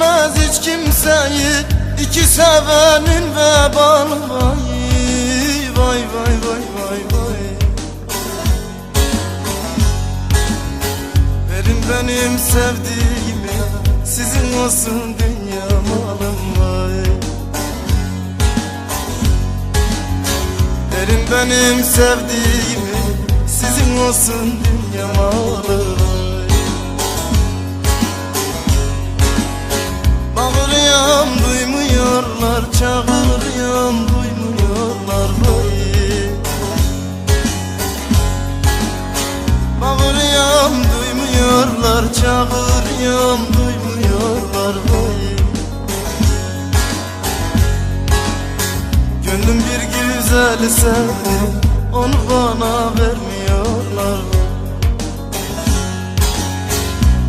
değil iki sevenin vebalı. Vay Vay vay vay vay vay. Verin benim sevdiğimi Sizin olsun dünya malım vay. Verin benim sevdiğimi Sizin olsun dünya malım duymuyorlar Çağırıyorum duymuyorlar vay Bağırıyorum duymuyorlar Çağırıyorum duymuyorlar vay Gönlüm bir güzeli sevdi Onu bana vermiyorlar.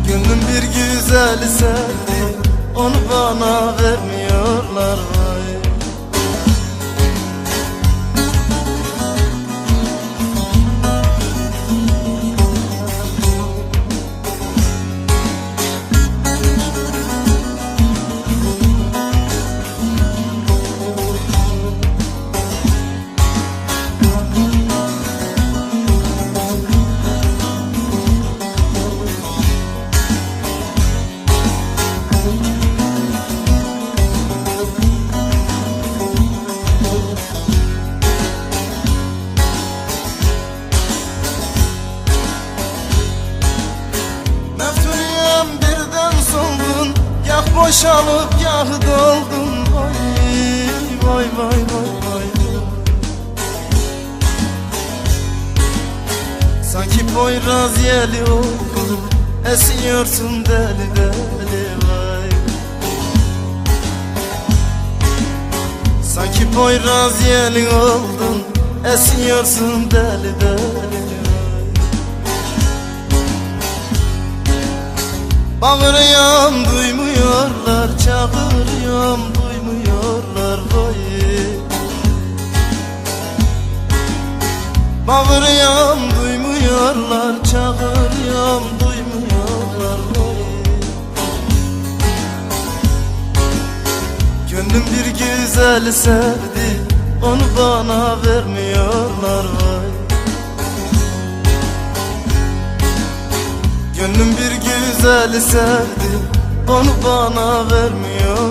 Gönlüm bir güzeli sevdi Onu bana vermiyorlar Yah boşalıp yah doldun Vay vay vay vay vay. Sanki Poyraz yeli oldun Esiyorsun deli deli vay. Sanki Poyraz yeli oldun Esiyorsun deli deli Bağırıyorum duymuyorlar Çağırıyorum duymuyorlar vay Bağırıyorum duymuyorlar Çağırıyorum duymuyorlar vay Gönlüm bir güzeli sevdi Onu bana vermiyorlar vay Gönlüm bir güzeli sevdi Onu bana vermiyorlar vay